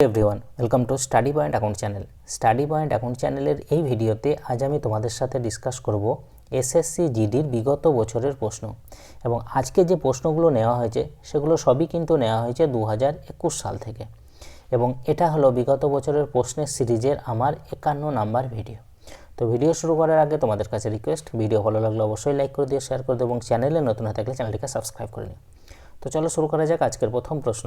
Everyone welcome to study point account channel study point account চ্যানেলের এই ভিডিওতে আজ আমি তোমাদের সাথে ডিসকাস করব এসএসসি জিডির বিগত বছরের প্রশ্ন। এবং আজকে যে প্রশ্নগুলো নেওয়া হয়েছে, সেগুলো সবই কিন্তু নেওয়া হয়েছে দু হাজার একুশ সাল থেকে। এবং এটা হলো বিগত বছরের প্রশ্নের সিরিজের আমার একান্ন নাম্বার ভিডিও। তো ভিডিও শুরু করার আগে তোমাদের কাছে রিকোয়েস্ট ভিডিও ভালো লাগলে অবশ্যই লাইক করে দিও শেয়ার করে দিও, এবং চ্যানেলে নতুন হয়ে থাকলে চ্যানেলটিকে সাবস্ক্রাইব করে নিও। তো চলো শুরু করা যাক আজকের প্রথম প্রশ্ন।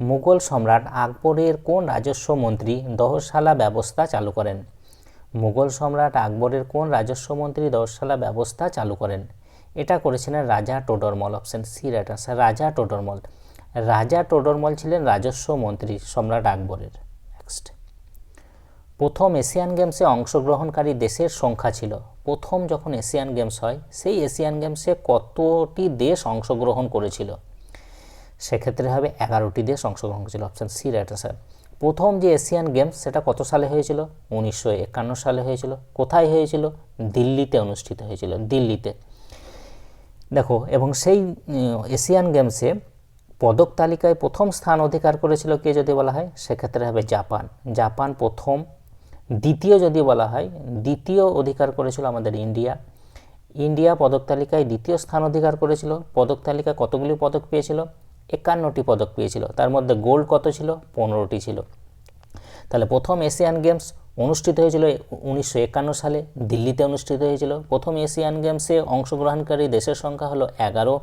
মুঘল সম্রাট আকবরের কোন রাজস্ব মন্ত্রী দহশালা ব্যবস্থা চালু করেন? মুঘল সম্রাট আকবরের কোন রাজস্ব মন্ত্রী দহশালা ব্যবস্থা চালু করেন? এটা করেছিলেন Raja Todarmal option C right answer Raja Todarmal. Raja Todar Mal ছিলেন রাজস্ব মন্ত্রী সম্রাট আকবরের। নেক্সট প্রথম এশিয়ান গেমসে অংশগ্রহণকারী দেশের সংখ্যা ছিল। প্রথম যখন এশিয়ান গেমস হয়, সেই এশিয়ান গেমসে কতটি দেশ অংশগ্রহণ করেছিল? সেক্ষেত্রে হবে এগারোটি দেশ অংশগ্রহণ করেছিল অপশান সি রাইট আনসার প্রথম যে এশিয়ান গেমস সেটা কত সালে হয়েছিল? উনিশশো একান্ন সালে হয়েছিল। কোথায় হয়েছিল? দিল্লিতে অনুষ্ঠিত হয়েছিল, দিল্লিতে। দেখো, এবং সেই এশিয়ান গেমসে পদক তালিকায় প্রথম স্থান অধিকার করেছিল কে যদি বলা হয়? সেক্ষেত্রে হবে জাপান। জাপান প্রথম, দ্বিতীয় যদি বলা হয়, দ্বিতীয় অধিকার করেছিল আমাদের ইন্ডিয়া। ইন্ডিয়া পদক তালিকায় দ্বিতীয় স্থান অধিকার করেছিল। পদক তালিকায় কতগুলি পদক পেয়েছিল? একান্নটি পদক পেয়েছিল। তার মধ্যে গোল্ড কত ছিল? পনেরোটি ছিল। তাহলে প্রথম এশিয়ান গেমস অনুষ্ঠিত হয়েছিল উনিশশো একান্ন সালে, দিল্লিতে অনুষ্ঠিত হয়েছিল। প্রথম এশিয়ান গেমসে অংশগ্রহণকারী দেশের সংখ্যা হলো এগারো।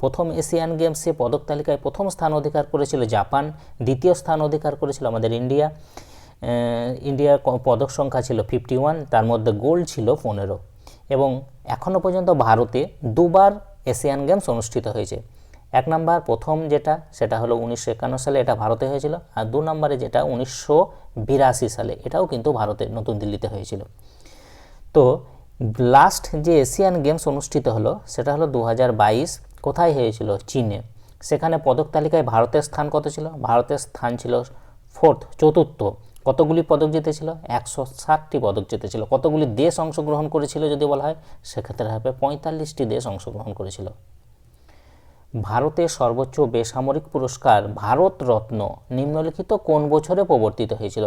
প্রথম এশিয়ান গেমসে পদক তালিকায় প্রথম স্থান অধিকার করেছিল জাপান, দ্বিতীয় স্থান অধিকার করেছিল আমাদের ইন্ডিয়া। ইন্ডিয়ার পদক সংখ্যা ছিল ফিফটি ওয়ান, তার মধ্যে গোল্ড ছিল পনেরো। এবং এখনও পর্যন্ত ভারতে দুবার এশিয়ান গেমস অনুষ্ঠিত হয়েছে। এক নাম্বার প্রথম যেটা, সেটা হলো উনিশশো একান্ন সালে এটা ভারতে হয়েছিল, আর দু নম্বরে যেটা উনিশশো বিরাশি সালে, এটাও কিন্তু ভারতে নতুন দিল্লিতে হয়েছিল। তো লাস্ট যে এশিয়ান গেমস অনুষ্ঠিত হলো, সেটা হলো দু হাজার বাইশ, কোথায় হয়েছিল? চীনে। সেখানে পদক তালিকায় ভারতের স্থান কত ছিল? ভারতের স্থান ছিল ফোর্থ চতুর্থ। কতগুলি পদক জিতেছিল? একশো ষাটটি পদক জিতেছিল। কতগুলি দেশ অংশগ্রহণ করেছিল যদি বলা হয়? সেক্ষেত্রে হবে পঁয়তাল্লিশটি দেশ অংশগ্রহণ করেছিল। ভারতের সর্বোচ্চ বেসামরিক পুরস্কার ভারতরত্ন নিম্নলিখিত কোন বছরে প্রবর্তিত হয়েছিল?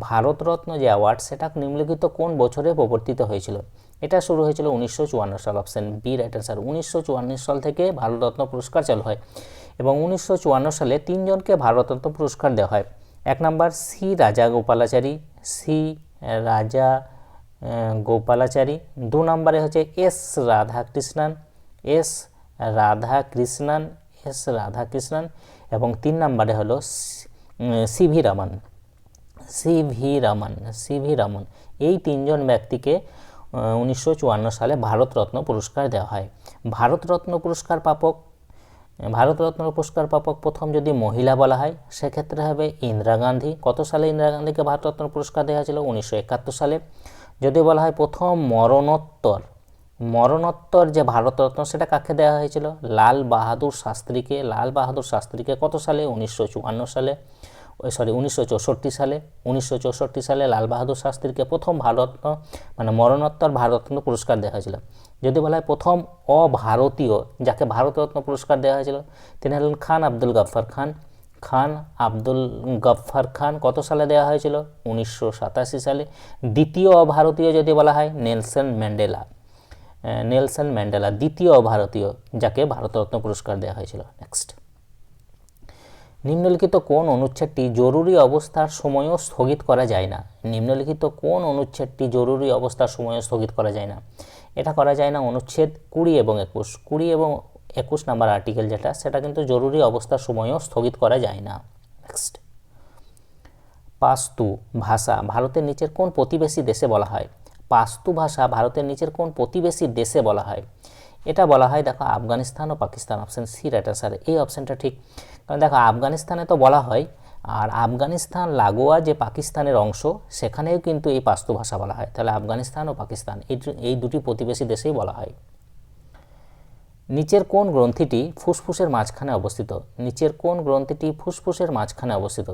ভারতরত্ন যে অ্যাওয়ার্ড সেটা নিম্নলিখিত কোন বছরে প্রবর্তিত হয়েছিল? এটা শুরু হয়েছিল উনিশশো চুয়ান্ন সাল অপশন বি রাইট অ্যান্সার উনিশশো চুয়ান্ন সাল থেকে ভারতরত্ন পুরস্কার চালু হয় এবং উনিশশো চুয়ান্ন সালে তিনজনকে ভারতরত্ন পুরস্কার দেওয়া হয়। এক নম্বর সি রাজা গোপালাচারী সি রাজা গোপালাচারী। দু নম্বরে হচ্ছে S Radhakrishnan S Radhakrishnan, S Radhakrishnan এবং তিন নম্বরে হলো C V Raman. C V Raman C V Raman. এই তিনজন ব্যক্তিকে উনিশশো চুয়ান্ন সালে ভারতরত্ন পুরস্কার দেওয়া হয়। ভারতরত্ন পুরস্কার প্রাপক ভারতরত্ন পুরস্কার প্রাপক প্রথম যদি মহিলা বলা হয়, সেক্ষেত্রে হবে ইন্দিরা গান্ধী। কত সালে ইন্দিরা গান্ধীকে ভারতরত্ন পুরস্কার দেওয়া হয়েছিল? উনিশশো একাত্তর সালে। যদি বলা হয় প্রথম মরণোত্তর মরণোত্তর যে ভারতরত্ন, সেটা কাকে দেওয়া হয়েছিল? লাল বাহাদুর শাস্ত্রীকে। লাল বাহাদুর শাস্ত্রীকে কত সালে? উনিশশো চুয়ান্ন সালে। সরি উনিশশো চৌষট্টি সালে। উনিশশো চৌষট্টি সালে লাল বাহাদুর শাস্ত্রীকে প্রথম ভারতরত্ন মানে মরণোত্তর ভারতরত্ন পুরস্কার দেওয়া হয়েছিল। যদি বলা হয় প্রথম অভারতীয় যাকে ভারতরত্ন পুরস্কার দেওয়া হয়েছিল, তিনি হলেন খান আব্দুল গাফফার খান। খান আব্দুল গফফার খান কত সালে দেওয়া হয়েছিল? উনিশশো সাতাশি সালে। দ্বিতীয় অভারতীয় যদি বলা হয়, নেলসন ম্যান্ডেলা। নেলসন ম্যান্ডেলা, দ্বিতীয় ভারতীয়, যাকে ভারতরত্ন পুরস্কার দেওয়া হয়েছিল। নেক্সট নিম্নলিখিত কোন অনুচ্ছেদটি জরুরি অবস্থার সময়ও স্থগিত করা যায় না? নিম্নলিখিত কোন অনুচ্ছেদটি জরুরি অবস্থার সময়ও স্থগিত করা যায় না? এটা করা যায় না অনুচ্ছেদ কুড়ি এবং একুশ। কুড়ি এবং একুশ নাম্বার আর্টিকেল যেটা, সেটা কিন্তু জরুরি অবস্থার সময়ও স্থগিত করা যায় না। নেক্সট পাস্তু, ভাষা, ভারতের নিচের কোন প্রতিবেশী দেশে বলা হয়? পাস্তু ভাষা ভারতের নিচের কোন প্রতিবেশী দেশে বলা হয়? এটা বলা হয়, দেখো, আফগানিস্তান ও Pakistan option C right sir এই অপশানটা ঠিক। কারণ দেখো, আফগানিস্তানে তো বলা হয়, আর আফগানিস্তান, লাগোয়া যে পাকিস্তানের অংশ, সেখানেও কিন্তু এই পাস্তু ভাষা বলা হয়। তাহলে আফগানিস্তান ও পাকিস্তান, এই এই দুটি প্রতিবেশী দেশেই বলা হয়। নিচের কোন গ্রন্থিটি ফুসফুসের মাঝখানে অবস্থিত? নিচের কোন গ্রন্থিটি ফুসফুসের মাঝখানে অবস্থিত?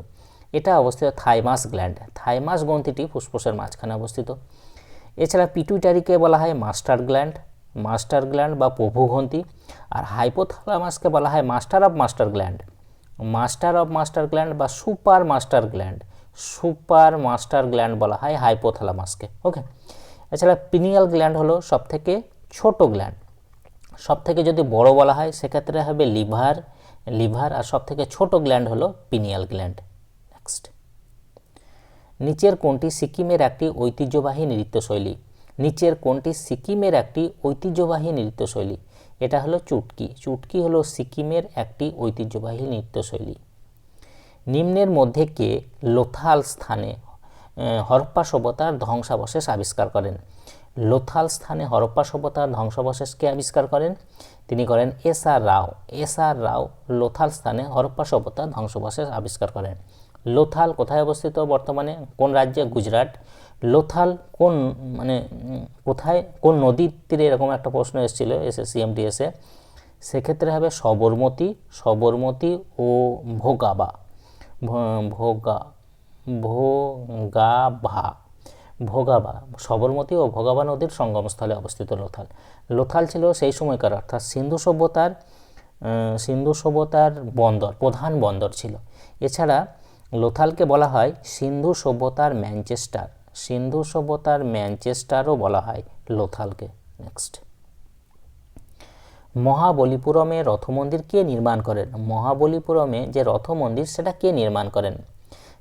এটা অবস্থিত থাইমাস গ্ল্যান্ড। থাইমাস গ্রন্থিটি ফুসফুসের মাঝখানে অবস্থিত। এছাড়া পিটুইটারিকে বলা হয় মাস্টার গ্ল্যান্ড মাস্টার গ্ল্যান্ড বা প্রভুগ্রন্থি আর হাইপোথ্যালামাসকে বলা হয় master of master gland. Master of master gland বা super master gland, super master gland বলা হয় হাইপোথ্যালামাসকে। ওকে? এছাড়া পিনিয়াল গ্ল্যান্ড হলো সবথেকে ছোট গ্ল্যান্ড। সব থেকে যদি বড় বলা হয়, সেক্ষেত্রে হবে লিভার। লিভার আর সব থেকে ছোট গ্ল্যান্ড হলো পিনিয়াল গ্ল্যান্ড। নেক্সট। নিচের কোনটি সিকিমের একটি ঐতিহ্যবাহী নৃত্যশৈলী। নিচের কোনটি সিকিমের একটি ঐতিহ্যবাহী নৃত্যশৈলী। এটা হলো চুটকি। চুটকি হলো সিকিমের একটি ঐতিহ্যবাহী নৃত্যশৈলী। নিম্নের মধ্যে কে লোথাল স্থানে হরপ্পা সভ্যতার ধ্বংসাবশেষ আবিষ্কার করেন। লোথাল স্থানে হরপ্পা সভ্যতার ধ্বংসাবশেষকে আবিষ্কার করেন। তিনি করেন S R Rao. S R Rao Lothal স্থানে হরপ্পা সভ্যতার ধ্বংসাবশেষ আবিষ্কার করেন। লোথাল কোথায় অবস্থিত বর্তমানে? কোন রাজ্যে? গুজরাট। লোথাল কোন মানে কোথায়? কোন নদীর তীরে? এরকম একটা প্রশ্ন এসেছিল এসে সিএমডিএসে সেক্ষেত্রে হবে সবরমতী সবরমতী ও ভোগাবা। ভোগা ভোগাভা ভোগাবা, সবরমতী ও ভোগাবা নদীর সঙ্গমস্থলে অবস্থিত লোথাল। লোথাল ছিল সেই সময়কার, অর্থাৎ সিন্ধু সভ্যতার সিন্ধু সভ্যতার বন্দর, প্রধান বন্দর ছিল। এছাড়া লোথালকে বলা হয় সিন্ধু সভ্যতার ম্যানচেস্টার। সিন্ধু সভ্যতার ম্যানচেস্টারও বলা হয় লোথালকে। নেক্সট। মহাবলীপুরমে রথ মন্দির কে নির্মাণ করেন? মহাবলীপুরমে যে রথ মন্দির সেটা কে নির্মাণ করেন?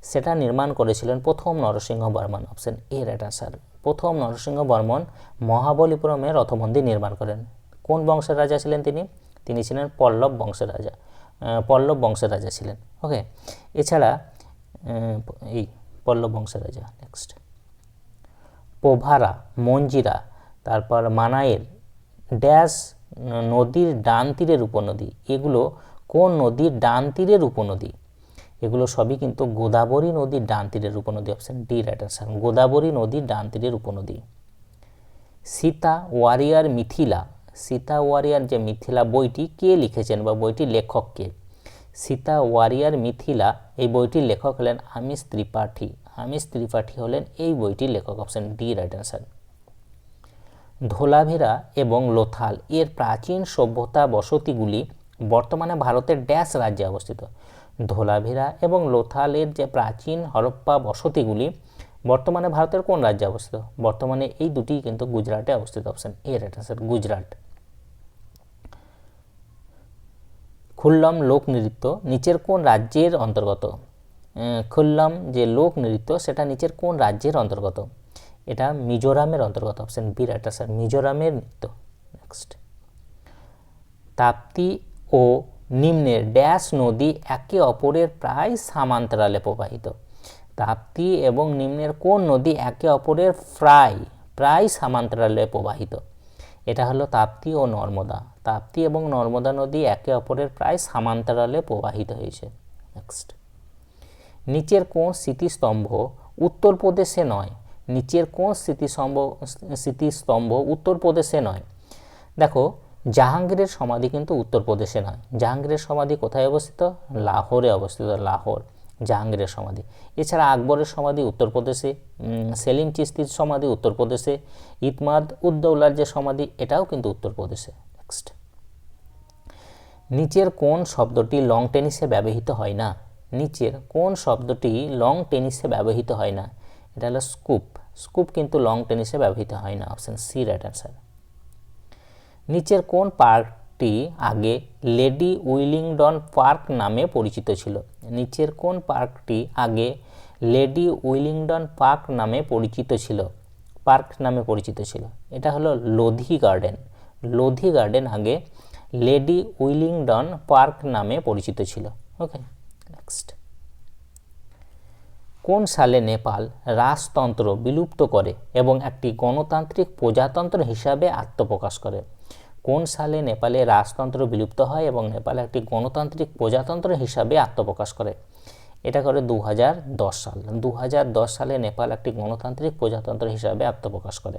সেটা নির্মাণ করেছিলেন প্রথম Narasimha Varman. Option A, right answer. প্রথম নরসিংহ বর্মন মহাবলীপুরমে রথ মন্দির নির্মাণ করেন। কোন বংশের রাজা ছিলেন তিনি? তিনি ছিলেন পল্লব বংশের রাজা। পল্লব বংশের রাজা ছিলেন। ওকে। এছাড়া এই পল্লব বংশের রাজা নেক্সট পোভারা, মঞ্জিরা, তারপর মানাইল ড্যাশ নদীর ডান তীরের উপনদী। এগুলো কোন নদীর ডান তীরের উপনদী? এগুলো সবই কিন্তু গোদাবরী নদীর ডান তীরের উপনদী option D right answer Godavari নদীর ডান তীরের উপনদী। সীতা ওয়ারিয়ার মিথিলা। সীতা ওয়ারিয়ার যে মিথিলা বইটি, কে লিখেছেন বা বইটির লেখক কে? সীতা ওয়ারিয়ার মিথিলা এই বইটির লেখক হলেন আমিষ ত্রিপাঠী। আমিষ ত্রিপাঠী হলেন এই বইটির লেখক option D right answer Dholavira এবং লোথাল এর প্রাচীন সভ্যতা বসতিগুলি বর্তমানে ভারতের ড্যাশ রাজ্যে অবস্থিত। ধোলাভেরা এবং লোথালের যে প্রাচীন হরপ্পা বসতিগুলি বর্তমানে ভারতের কোন রাজ্যে অবস্থিত? বর্তমানে এই দুটি কিন্তু গুজরাটে অবস্থিত। Option A right answer Gujarat. খুল্লম লোক নৃত্য নিচের কোন রাজ্যের অন্তর্গত? খুল্লম যে লোক নৃত্য, সেটা নিচের কোন রাজ্যের অন্তর্গত? এটা মিজোরামের অন্তর্গত অপশন বি রাইট আনসার মিজোরামের নৃত্য। নেক্সট তাপ্তি ও নিম্নের ড্যাশ নদী একে অপরের প্রায় সামান্তরালে প্রবাহিত। তাপ্তি এবং নিম্নের কোন নদী একে অপরের প্রায় প্রায় সামান্তরালে প্রবাহিত? এটা হলো তাপ্তি ও নর্মদা। তাপ্তি এবং নর্মদা নদী একে অপরের প্রায় সামান্তরালে প্রবাহিত হয়েছে। নেক্সট নিচের কোন স্মৃতিস্তম্ভ উত্তরপ্রদেশে নয়। নিচের কোন স্মৃতিস্তম্ভ স্মৃতিস্তম্ভ উত্তরপ্রদেশে নয়। দেখো, জাহাঙ্গীরের সমাধি কিন্তু উত্তরপ্রদেশে নয়। জাহাঙ্গীরের সমাধি কোথায় অবস্থিত? লাহোরে অবস্থিত, লাহোর। জাহাঙ্গীরের সমাধি। এছাড়া আকবরের সমাধি উত্তরপ্রদেশে সেলিম চিস্তির সমাধি উত্তরপ্রদেশে, ইতমাদ উদ্দৌলার যে সমাধি, এটাও কিন্তু উত্তরপ্রদেশে। নেক্সট নিচের কোন শব্দটি লং টেনিসে ব্যবহৃত হয় না। নিচের কোন শব্দটি লং টেনিসে ব্যবহৃত হয় না। এটা হলো স্কুপ স্কুপ কিন্তু লং টেনিসে ব্যবহৃত হয় না। অপশন সি রাইট অ্যান্সার নিচের কোন পার্কটি আগে লেডি উইলিংডন পার্ক নামে পরিচিত ছিল। নিচের কোন পার্কটি আগে লেডি উইলিংডন পার্ক নামে পরিচিত ছিল। পার্ক নামে পরিচিত ছিল। এটা হলো লোধি গার্ডেন। লোধি গার্ডেন আগে লেডি উইলিংডন পার্ক নামে পরিচিত ছিল। ওকে নেক্সট কোন সালে নেপাল রাজতন্ত্র বিলুপ্ত করে এবং একটি গণতান্ত্রিক প্রজাতন্ত্র হিসাবে আত্মপ্রকাশ করে? কোন সালে নেপালে রাজতন্ত্র বিলুপ্ত হয় এবং নেপাল একটি গণতান্ত্রিক প্রজাতন্ত্র হিসাবে আত্মপ্রকাশ করে? এটা করে দু হাজার দশ সাল। দু হাজার দশ সালে নেপাল একটি গণতান্ত্রিক প্রজাতন্ত্র হিসাবে আত্মপ্রকাশ করে।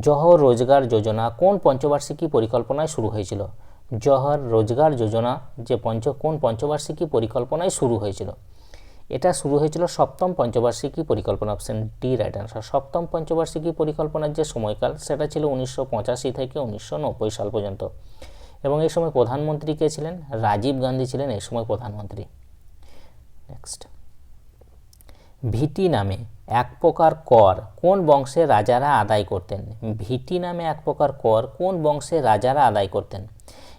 জহর রোজগার যোজনা কোন পঞ্চবার্ষিকী পরিকল্পনায় শুরু হয়েছিল? জহর রোজগার যোজনা যে পঞ্চ, কোন পঞ্চবার্ষিকী পরিকল্পনায় শুরু হয়েছিল? এটা শুরু হয়েছিল সপ্তম পঞ্চবার্ষিকী পরিকল্পনা অপশন ডি রাইট আনসার সপ্তম পঞ্চবার্ষিকী পরিকল্পনার যে সময়কাল, সেটা ছিল উনিশশো পঁচাশি থেকে উনিশশো নব্বই সাল পর্যন্ত। এবং এই সময় প্রধানমন্ত্রী কে ছিলেন? রাজীব গান্ধী ছিলেন, এই সময় প্রধানমন্ত্রী। নেক্সট ভিটি নামে এক প্রকার কর কোন বংশের রাজারা আদায় করতেন? ভিটি নামে এক প্রকার কর কোন বংশের রাজারা আদায় করতেন?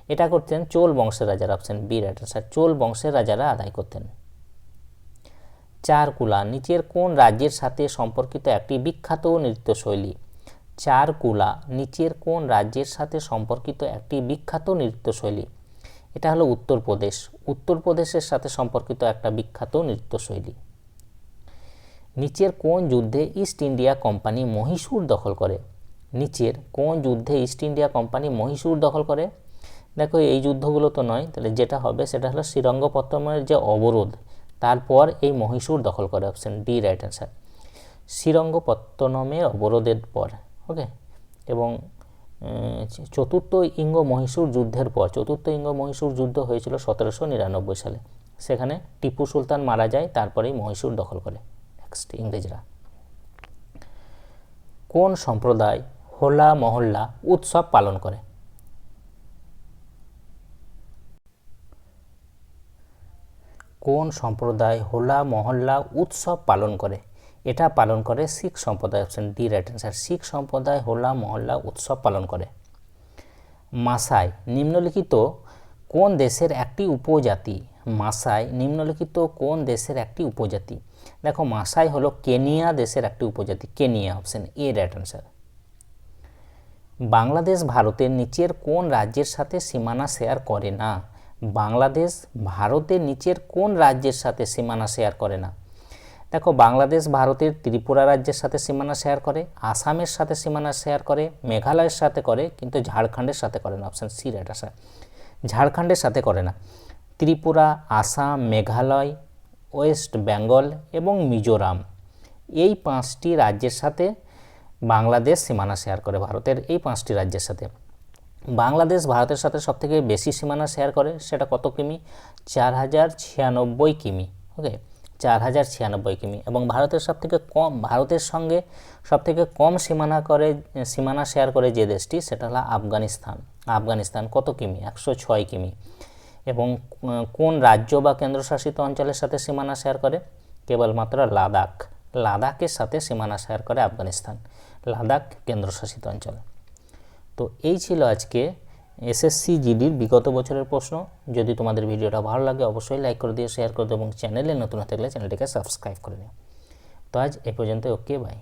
এটা করতেন চোল বংশের রাজারা option B right answer Chola বংশের রাজারা আদায় করতেন। চারকুলা নিচের কোন রাজ্যের সাথে সম্পর্কিত একটি বিখ্যাত নৃত্যশৈলী? চারকুলা নিচের কোন রাজ্যের সাথে সম্পর্কিত একটি বিখ্যাত নৃত্যশৈলী? এটা হলো উত্তরপ্রদেশ। উত্তরপ্রদেশের সাথে সম্পর্কিত একটা বিখ্যাত নৃত্যশৈলী। নিচের কোন যুদ্ধে ইস্ট ইন্ডিয়া কোম্পানি মহীশূর দখল করে? নিচের কোন যুদ্ধে ইস্ট ইন্ডিয়া কোম্পানি মহীশূর দখল করে? দেখো, এই যুদ্ধগুলো তো নয়, তাহলে যেটা হবে সেটা হলো শ্রীরঙ্গপত্তমের যে অবরোধ, তারপর এই মহীশূর দখল করে। অপশন ডি রাইট অ্যান্সার শ্রীরঙ্গপত্তনমের অবরোধের পর ওকে এবং চতুর্থ ইঙ্গ মহীশূর যুদ্ধের পর, চতুর্থ ইঙ্গ মহীশূর যুদ্ধ হয়েছিল সতেরোশো নিরানব্বই সালে। সেখানে টিপু সুলতান মারা যায়, তারপরেই মহীশূর দখল করে। নেক্সট ইংরেজরা। কোন সম্প্রদায় হোলা মহল্লা উৎসব পালন করে? কোন সম্প্রদায় হোলা মহল্লা উৎসব পালন করে? এটা পালন করে শিখ সম্প্রদায় option D right answer Sikh সম্প্রদায় হোলা মহল্লা উৎসব পালন করে। মাসাই নিম্নলিখিত কোন দেশের একটি উপজাতি? মাসাই নিম্নলিখিত কোন দেশের একটি উপজাতি? দেখো মাসাই হলো কেনিয়া দেশের একটি উপজাতি, Kenya option A right answer Bangladesh ভারতের নিচের কোন রাজ্যের সাথে সীমানা শেয়ার করে না? বাংলাদেশ ভারতের নিচের কোন রাজ্যের সাথে সীমানা শেয়ার করে না? দেখো বাংলাদেশ ভারতের ত্রিপুরা রাজ্যের সাথে সীমানা শেয়ার করে, আসামের সাথে সীমানা শেয়ার করে, মেঘালয়ের সাথে করে, কিন্তু ঝাড়খণ্ডের সাথে করে না অপশান সি রাইট আসার ঝাড়খণ্ডের সাথে করে না। ত্রিপুরা, আসাম, মেঘালয় ওয়েস্ট বেঙ্গল এবং মিজোরাম। এই পাঁচটি রাজ্যের সাথে বাংলাদেশ সীমানা শেয়ার করে ভারতের এই পাঁচটি রাজ্যের সাথে। বাংলাদেশ ভারতের সাথে সবথেকে বেশি সীমানা শেয়ার করে সেটা কত কিমি? চার হাজার ছিয়ানব্বই কিমি ওকে চার হাজার ছিয়ানব্বই কিমি। এবং ভারতের সবথেকে কম, ভারতের সঙ্গে সবথেকে কম সীমানা করে, সীমানা শেয়ার করে যে দেশটি, সেটা হলো আফগানিস্তান। আফগানিস্তান কত কিমি? একশো ছয় কিমি। এবং কোন রাজ্য বা কেন্দ্রশাসিত অঞ্চলের সাথে সীমানা শেয়ার করে? কেবলমাত্র লাদাখ। লাদাখের সাথে সীমানা শেয়ার করে আফগানিস্তান। লাদাখ কেন্দ্রশাসিত অঞ্চল। তো এই ছিল আজকে এসএসসি জিডির বিগত বছরের প্রশ্ন। যদি তোমাদের ভিডিওটা ভালো লাগে, অবশ্যই লাইক করে দিও, শেয়ার করে দিও, এবং চ্যানেলে নতুন হতে গেলে চ্যানেলটিকে সাবস্ক্রাইব করে নিও। তো আজ এ পর্যন্ত ওকে, বাই।